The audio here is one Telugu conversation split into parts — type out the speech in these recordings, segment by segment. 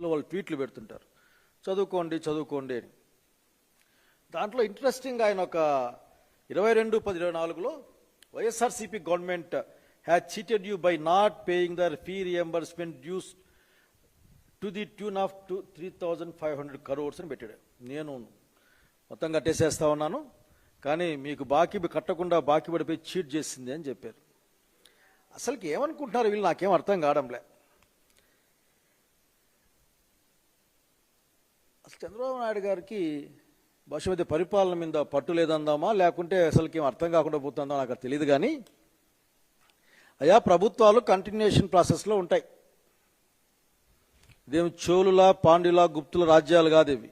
లో వాళ్ళు ట్వీట్లు పెడుతుంటారు. చదువుకోండి చదువుకోండి అని. దాంట్లో ఇంట్రెస్టింగ్ ఆయన ఒక ఇరవై రెండు పది ఇరవై నాలుగులో YSRCP government has cheated you by not paying their fee reimbursement dues to the tune of two three thousand five hundred crores అని పెట్టాడు. నేను మొత్తం కట్టేసేస్తా ఉన్నాను కానీ మీకు బాకీ కట్టకుండా బాకీ పడిపోయి చీట్ చేసింది అని చెప్పారు. అసలుకి ఏమనుకుంటున్నారు వీళ్ళు? నాకేం అర్థం కావడంలే. అసలు చంద్రబాబు నాయుడు గారికి బహుశా పరిపాలన మీద పట్టు లేదందామా? లేకుంటే అసలుకి ఏం అర్థం కాకుండా పోతుందో? నాకు తెలియదు కానీ అయా ప్రభుత్వాలు కంటిన్యూషన్ ప్రాసెస్లో ఉంటాయి. ఇదేమి చోళుల పాండ్యుల గుప్తుల రాజ్యాలు కాదు ఇవి.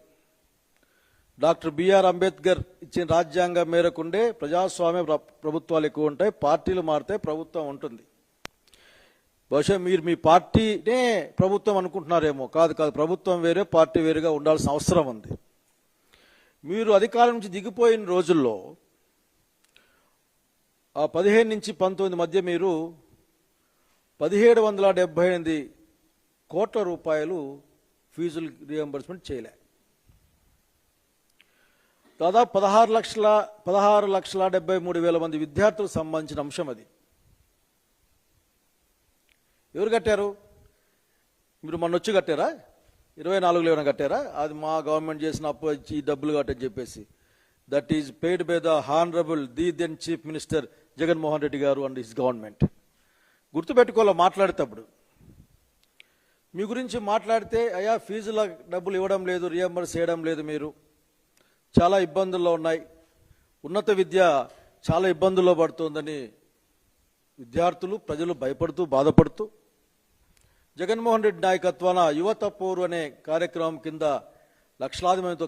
డాక్టర్ బిఆర్ అంబేద్కర్ ఇచ్చిన రాజ్యాంగం మేరకుండే ప్రజాస్వామ్య ప్రభుత్వాలు ఎక్కువ ఉంటాయి పార్టీలు మారితే ప్రభుత్వం ఉంటుంది. బహుశా మీరు మీ పార్టీనే ప్రభుత్వం అనుకుంటున్నారేమో. కాదు కాదు ప్రభుత్వం వేరే పార్టీ వేరుగా ఉండాల్సిన అవసరం ఉంది. మీరు అధికారం నుంచి దిగిపోయిన రోజుల్లో ఆ పదిహేను నుంచి పంతొమ్మిది మధ్య మీరు పదిహేడు వందల డెబ్బై ఎనిమిది కోట్ల రూపాయలు ఫీజులు రియంబర్స్మెంట్ చేయలే. దాదాపు పదహారు లక్షల పదహారు లక్షల డెబ్బై మూడు వేల మంది విద్యార్థులకు సంబంధించిన అంశం అది. ఎవరు కట్టారు? మీరు మొన్న వచ్చి కట్టారా? ఇరవై నాలుగులో ఏమైనా కట్టారా? అది మా గవర్నమెంట్ చేసిన అప్పు ఇచ్చి ఈ డబ్బులు కట్టని చెప్పేసి. That is paid by the honourable the then chief minister Jaganmohan Reddy garu and his government గుర్తుపెట్టుకోవాలి మాట్లాడేటప్పుడు? మీ గురించి మాట్లాడితే అయా ఫీజుల డబ్బులు ఇవ్వడం లేదు రియంబర్స్ చేయడం లేదు మీరు. చాలా ఇబ్బందుల్లో ఉన్నాయి. ఉన్నత విద్య చాలా ఇబ్బందుల్లో పడుతోందని విద్యార్థులు ప్రజలు భయపడుతూ బాధపడుతూ జగన్మోహన్ రెడ్డి నాయకత్వాన యువత పోరు అనే కార్యక్రమం కింద లక్షలాది మందితో